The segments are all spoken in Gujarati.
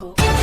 Oh.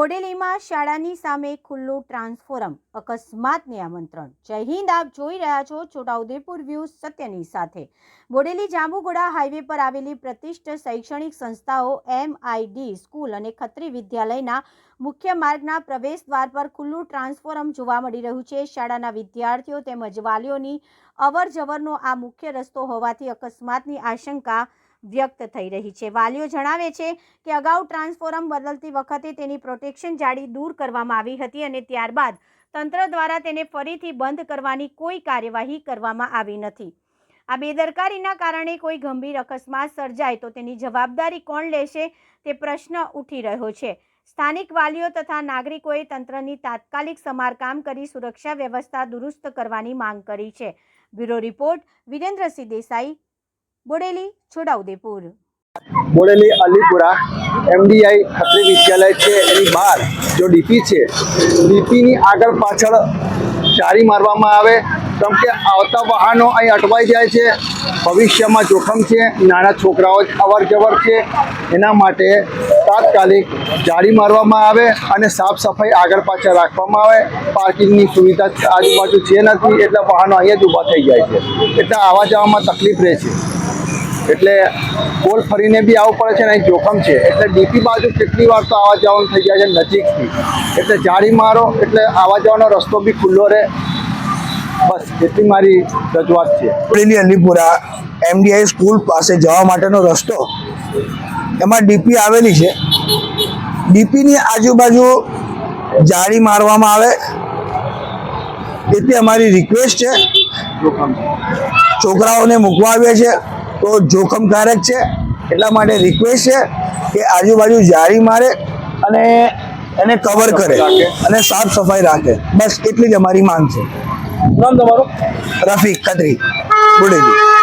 બોડેલીમાં શાળાની સામે ખુલ્લું ટ્રાન્સફોરમ, અકસ્માતને આમંત્રણ. જય હિન્દ, આપ જોઈ રહ્યા છો છોટાઉદેપુર વ્યૂ સત્યની સાથે. બોડેલી જાંબુગોડા હાઈવે પર આવેલી પ્રતિષ્ઠિત શૈક્ષણિક સંસ્થાઓ એમઆઈડી સ્કૂલ અને ખત્રી વિદ્યાલયના મુખ્ય માર્ગના પ્રવેશ દ્વાર પર ખુલ્લું ટ્રાન્સફોરમ જોવા મળી રહ્યું છે. શાળાના વિદ્યાર્થીઓ તેમજ વાલીઓની અવર જવરનો આ મુખ્ય રસ્તો હોવાથી અકસ્માતની આશંકા વ્યક્ત થઈ રહી છે. વાલીઓ જણાવે છે કે અગાઉ ટ્રાન્સફોરમ બદલતી વખતે તેની પ્રોટેક્શન જાળી દૂર કરવામાં આવી હતી અને ત્યારબાદ તંત્ર દ્વારા તેને ફરીથી બંધ કરવાની કોઈ કાર્યવાહી કરવામાં આવી નથી. આ બેદરકારીના કારણે કોઈ ગંભીર અકસ્માત સર્જાય તો તેની જવાબદારી કોણ લેશે તે પ્રશ્ન ઉઠી રહ્યો છે. સ્થાનિક વાલીઓ તથા નાગરિકોએ તંત્રની તાત્કાલિક સમારકામ કરી સુરક્ષા વ્યવસ્થા દુરુસ્ત કરવાની માંગ કરી છે. Bureau report Virendrasinh Desai Bodeli, Chhotaudepur. Bodeli, Alipura, MDI Khatri વિદ્યાલય છે. એની બહાર જો ડીપી છે, ડીપીની આગળ પાછળ ચારી મારવામાં આવે, કેમ કે આવતા વાહનો અહીં અટવાઈ જાય છે, ભવિષ્યમાં જોખમ છે, નાના છોકરાઓ અવર જવર છે, એના માટે તાત્કાલિક જાળી મારવામાં આવે અને સાફ સફાઈ આગળ પાછળ રાખવામાં આવે. પાર્કિંગની સુવિધા આજુબાજુ છે નથી, એટલે વાહનો અહીંયા જ ઊભા થઈ જાય છે. એટલે આવવા જવામાં તકલીફ રહે છે. એટલે ગોલ ફરીને બી આવવું પડે છે અને અહીં જોખમ છે. એટલે ડીપી બાજુ કેટલી વાર તો આવવા જવાનું થઈ જાય છે નજીકથી. એટલે જાળી મારો એટલે આવવા જવાનો રસ્તો બી ખુલ્લો રહે. બસ એટલી મારી રજૂઆત છે. બોડેલી અલીપુરા એમડીઆઈ સ્કૂલ પાસે જવા માટેનો રસ્તો. એમાં ડીપી આવેલી છે. ડીપીની આજુબાજુ જાળી મારવામાં આવે. તેથી અમારી રિક્વેસ્ટ છે. છોકરાઓને મૂકવા આવ્યા છે. તો જોખમકારક છે. એટલા માટે રિક્વેસ્ટ છે કે આજુબાજુ જાળી મારે અને એને કવર કરે અને સાફ સફાઈ રાખે. બસ એટલી જ અમારી માંગ છે. નામ તમારું? રફીક ખત્રી બોડેલી.